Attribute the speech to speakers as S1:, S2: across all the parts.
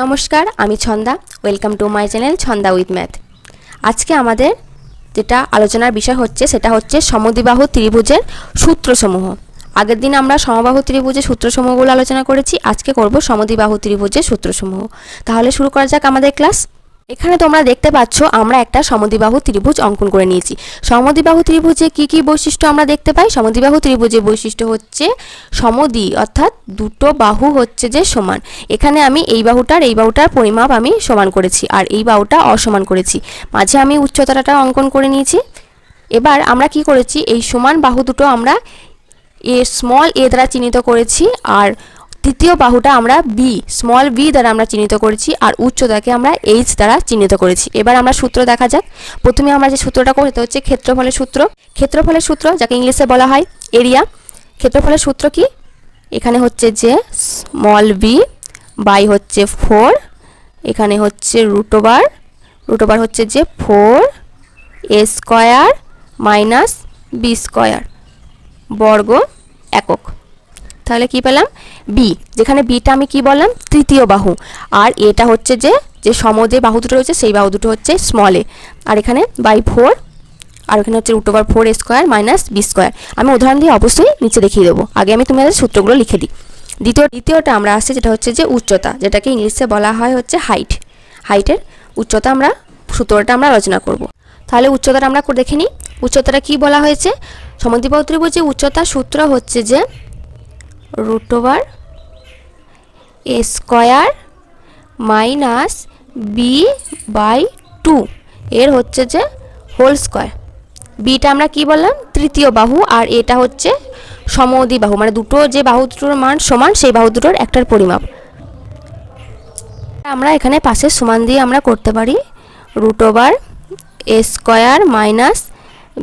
S1: নমস্কার, আমি Chhanda. Welcome to my channel Chhanda with math আজকে আমাদের যেটা আলোচনার বিষয় হচ্ছে, সেটা হচ্ছে সমদ্বিবাহু ত্রিভুজের সূত্রসমূহ। আগের দিন আমরা সমবাহু ত্রিভুজের সূত্রসমূহগুলো আলোচনা করেছি, আজকে করব সমদ্বিবাহু ত্রিভুজের সূত্রসমূহ। তাহলে শুরু করা যাক আমাদের ক্লাস এখানে তোমরা দেখতে পাচ্ছ, আমরা একটা সমদ্বিবাহু ত্রিভুজ অঙ্কন করে নিয়েছি। সমদ্বিবাহু ত্রিভুজে কি কি বৈশিষ্ট্য আমরা দেখতে পাই? সমদ্বিবাহু ত্রিভুজের বৈশিষ্ট্য হচ্ছে সমদ্বি অর্থাৎ দুটো বাহু হচ্ছে যে সমান। এখানে আমি এই বাহুটার এই বাহুটার পরিমাপ আমি সমান করেছি আর এই বাহুটা অসমান করেছি। মাঝে আমি উচ্চতাটা অঙ্কন করে নিয়েছি। এবার আমরা কি করেছি? এই সমান বাহু দুটো আমরা এ স্মল এ দ্বারা চিহ্নিত করেছি আর তৃতীয় বাহুটা আমরা বি স্মল বি দ্বারা আমরা চিহ্নিত করেছি আর উচ্চতাকে আমরা এইচ দ্বারা চিহ্নিত করেছি। এবার আমরা সূত্র দেখা যাক। প্রথমে আমরা যে সূত্রটা করি সেটা হচ্ছে ক্ষেত্রফলের সূত্র। ক্ষেত্রফলের সূত্র যাকে ইংলিশে বলা হয় এরিয়া। ক্ষেত্রফলের সূত্র কি? এখানে হচ্ছে যে স্মল বি বাই হচ্ছে ফোর এখানে হচ্ছে রুটোবার রুটোবার হচ্ছে যে four A square minus B square বর্গ একক। তাহলে কি পেলাম? বি যেখানে বিটা আমি কি বললাম? তৃতীয় বাহু। আর এটা হচ্ছে যে যে সম যে বাহু দুটো রয়েছে, সেই বাহু দুটো হচ্ছে স্মল এ। আর এখানে বাই ফোর আর এখানে হচ্ছে root over four square minus B square আমি উদাহরণ দিয়ে অবশ্যই নিচে দেখিয়ে দেবো। আগে আমি তোমাদের সূত্রগুলো লিখে দিই। দ্বিতীয়, দ্বিতীয়টা আমরা আসছি, যেটা হচ্ছে যে উচ্চতা, যেটাকে ইংলিশে বলা হয় হচ্ছে হাইট হাইটের উচ্চতা আমরা, সূত্রটা আমরা আলোচনা করব। তাহলে উচ্চতাটা আমরা দেখে নিই। উচ্চতাটা কি বলা হয়েছে? সমদ্বিবাহু ত্রিভুজে উচ্চতার সূত্র হচ্ছে যে root over A square minus B by two এর হচ্ছে যে হোল স্কোয়ার বিটা আমরা কি বললাম? তৃতীয় বাহু, আর এটা হচ্ছে সমদ্বি বাহু মানে দুটো যে বাহু দুটোর মান সমান, সেই বাহু দুটোর একটার পরিমাপ। আমরা এখানে পাশে সমান দিয়ে আমরা করতে পারি root over A square minus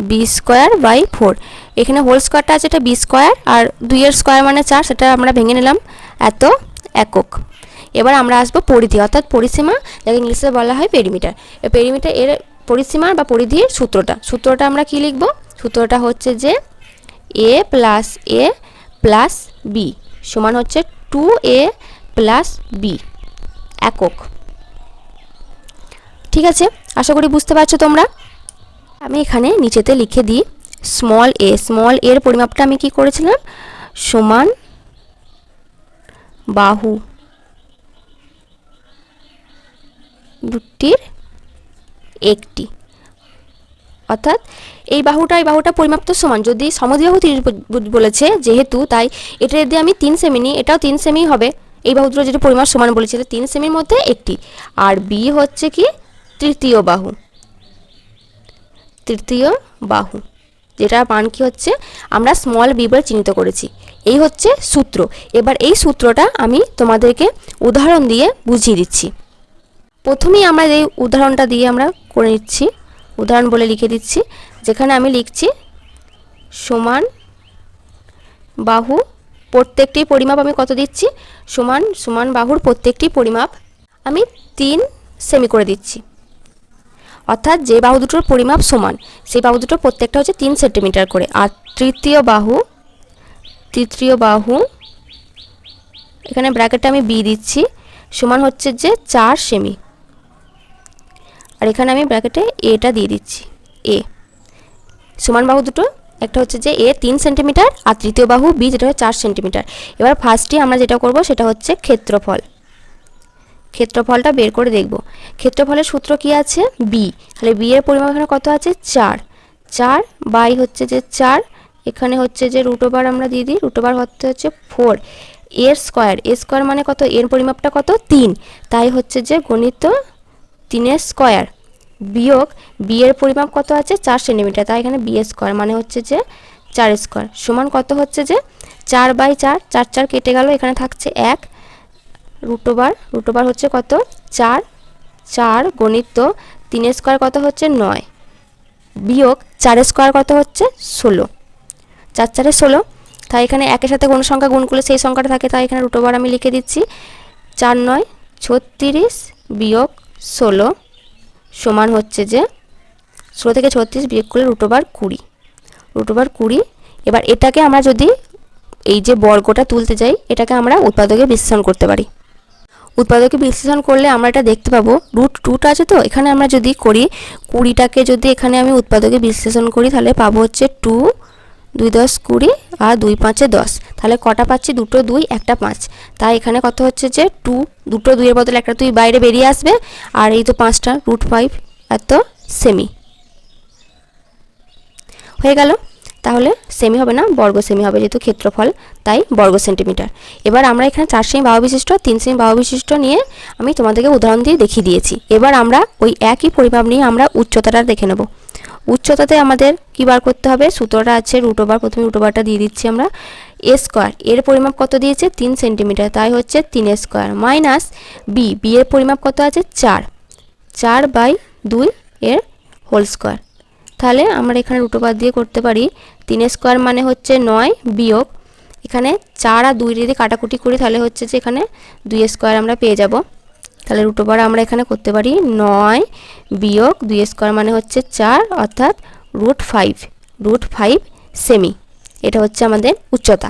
S1: B square by four এখানে হোল স্কোয়ারটা আছে, এটা বি স্কোয়ার আর দুইয়ের স্কোয়ার মানে চার, সেটা আমরা ভেঙে নিলাম। এত একক। এবার আমরা আসব পরিধি, অর্থাৎ পরিসীমা, যাকে ইংলিশে বলা হয় পেরিমিটার পেরিমিটার এর পরিসীমা বা পরিধির সূত্রটা। সূত্রটা আমরা কি লিখব? সূত্রটা হচ্ছে যে A plus A plus B সমান হচ্ছে টু এ প্লাস বি একক। ঠিক আছে? আশা করি বুঝতে পারছ তোমরা। আমি এখানে নিচেতে লিখে দিই। স্মল এ স্মল এর পরিমাপটা আমি কি করেছিলাম? সমান বাহু দুটির একটি। অর্থাৎ এই বাহুটা এই বাহুটা পরিমাপ তো সমান। যদি সমদ্বিবাহু ত্রিভুজ বলেছে যেহেতু, তাই এটা যদি আমি তিন সেমি নিই, এটাও তিন সেমি হবে। এই বাহু দুটো যেটা পরিমাপ সমান বলেছিল তিন সেমির মধ্যে একটি। আর বি হচ্ছে কি তৃতীয় বাহু। তৃতীয় বাহু। যেটা মান কি হচ্ছে? আমরা স্মল বি চিহ্নিত করেছি। এই হচ্ছে সূত্র। এবার এই সূত্রটা আমি তোমাদেরকে উদাহরণ দিয়ে বুঝিয়ে দিচ্ছি। প্রথমেই আমরা এই উদাহরণটা দিয়ে আমরা করে নিচ্ছি। উদাহরণ বলে লিখে দিচ্ছি। যেখানে আমি লিখছি, সমান বাহু প্রত্যেকটি পরিমাপ আমি কত দিচ্ছি? সমান সমান বাহুর প্রত্যেকটি পরিমাপ আমি তিন সেমি করে দিচ্ছি। অর্থাৎ যে বাহু দুটোর পরিমাপ সমান, সেই বাহু দুটোর প্রত্যেকটা হচ্ছে তিন সেন্টিমিটার করে। আর তৃতীয় বাহু তৃতীয় বাহু, এখানে ব্র্যাকেটটা আমি বি দিচ্ছি, সমান হচ্ছে যে চার সেমি। আর এখানে আমি ব্র্যাকেটে এটা দিয়ে দিচ্ছি এ সমান বাহু দুটো, একটা হচ্ছে যে এ তিন সেন্টিমিটার, আর তৃতীয় বাহু বি যেটা হচ্ছে চার সেন্টিমিটার। এবার ফার্স্টে আমরা যেটা করব, সেটা হচ্ছে ক্ষেত্রফল। ক্ষেত্রফলটা বের করে দেখব। ক্ষেত্রফলের সূত্র কি আছে? বি তাহলে বি এর পরিমাণ এখানে কত আছে? চার। চার বাই হচ্ছে যে চার, এখানে হচ্ছে যে রুট ওভার আমরা দিয়ে দিই রুট ওভার হচ্ছে হচ্ছে ফোর এর স্কোয়ার এর স্কোয়ার মানে কত? এর পরিমাপটা কত? তিন। তাই হচ্ছে যে গণিত তিনের স্কোয়ার বিয়োগ বি এর পরিমাপ কত আছে? চার সেন্টিমিটার তাই এখানে বি স্কোয়ার মানে হচ্ছে যে চার স্কোয়ার সমান কত হচ্ছে যে? চার বাই চার চার চার কেটে গেল, এখানে থাকছে এক। রুটোবার রুটোবার হচ্ছে কত? চার চার গণিত তিনের স্কোয়ার কত হচ্ছে? নয়। বিয়োগ চারের স্কোয়ার কত হচ্ছে? ষোলো। চার, চারে ষোলো। তাই এখানে একের সাথে কোনো সংখ্যা গুণ করলে সেই সংখ্যাটা থাকে, তাই এখানে রুটোবার আমি লিখে দিচ্ছি। চার, নয়, ছত্রিশ বিয়োগ ষোলো সমান হচ্ছে যে ষোলো থেকে ছত্রিশ বিয়োগ করলে রুটোবার কুড়ি। রুটোবার কুড়ি। এবার এটাকে আমরা যদি এই যে বর্গটা তুলতে যাই, এটাকে আমরা উৎপাদকে বিশ্লেষণ করতে পারি। উৎপাদকে বিশ্লেষণ করলে আমরা এটা দেখতে পাবো। রুট টুটা আছে তো, এখানে আমরা যদি করি কুড়িটাকে যদি এখানে আমি উৎপাদকে বিশ্লেষণ করি, তাহলে পাবো হচ্ছে টু দুই দশ কুড়ি আর দুই পাঁচে দশ। তাহলে কটা পাচ্ছি? দুটো দুই, একটা পাঁচ। তাই এখানে কত হচ্ছে যে টু দুটো দুইয়ের বদলে একটা তুই বাইরে বেরিয়ে আসবে। আর এই তো পাঁচটা রুট ফাইভ এত সেমি হয়ে গেল? তাহলে সেমি হবে না, বর্গ সেমি হবে যেহেতু ক্ষেত্রফল, তাই বর্গ সেন্টিমিটার এবার আমরা এখানে চার সেমি বাহু বিশিষ্ট তিন সেমি বাহু বিশিষ্ট নিয়ে আমি তোমাদেরকে উদাহরণ দিয়ে দেখিয়ে দিয়েছি। এবার আমরা ওই একই পরিমাপ নিয়ে আমরা উচ্চতাটা দেখে নেব। উচ্চতাতে আমাদের কি বার করতে হবে? সুতোটা আছে রুট ওভার প্রথমে রুট ওভারটা দিয়ে দিচ্ছি আমরা। এ স্কোয়ার এর পরিমাপ কত দিয়েছে? তিন সেন্টিমিটার তাই হচ্ছে তিন স্কোয়ার মাইনাস বি বি এর পরিমাপ কত আছে? চার। চার বাই দুই এর হোল স্কোয়ার তাহলে আমরা এখানে রুট ওভার দিয়ে করতে পারি তিন স্কোয়ার মানে হচ্ছে নয় বিয়োগ। এখানে চার আর দুই যদি কাটাকুটি করি, তাহলে হচ্ছে যে এখানে দুই স্কোয়ার আমরা পেয়ে যাব। তাহলে রুট ওভার আমরা এখানে করতে পারি নয় বিয়োগ, দুই স্কোয়ার মানে হচ্ছে চার, অর্থাৎ রুট ফাইভ রুট ফাইভ সেমি এটা হচ্ছে আমাদের উচ্চতা।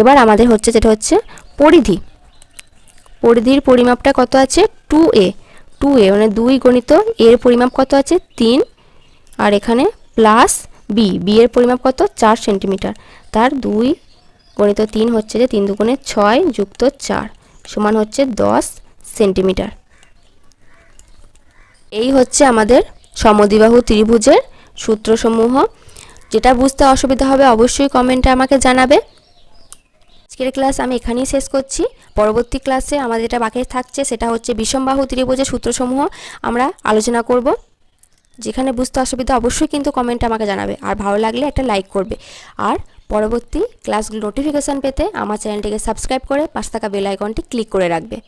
S1: এবার আমাদের হচ্ছে যেটা হচ্ছে পরিধি। পরিধির পরিমাপটা কত আছে? টু এ টু এ মানে দুই গণিত এর পরিমাপ কত আছে? তিন। আর এখানে প্লাস বি বি এর পরিমাপ কত? চার সেন্টিমিটার। তার দুই গণিত তিন হচ্ছে যে তিন দুগুণে ছয় যুক্ত চার সমান হচ্ছে দশ সেন্টিমিটার। এই হচ্ছে আমাদের সমদ্বিবাহু ত্রিভুজের সূত্রসমূহ। যেটা বুঝতে অসুবিধা হবে অবশ্যই কমেন্টে আমাকে জানাবে। আজকের ক্লাস আমি এখানেই শেষ করছি। পরবর্তী ক্লাসে আমাদের যেটা বাকি থাকছে সেটা হচ্ছে বিষমবাহু ত্রিভুজের সূত্রসমূহ আমরা আলোচনা করব। যেখানে বুঝতে অসুবিধা অবশ্যই কিন্তু কমেন্টে আমাকে জানাবে। আর ভালো লাগলে একটা লাইক করবে। আর পরবর্তী ক্লাসগুলো নোটিফিকেশান পেতে আমার চ্যানেলটিকে সাবস্ক্রাইব করে পাঁচ টাকা বেল আইকনটি ক্লিক করে রাখবে।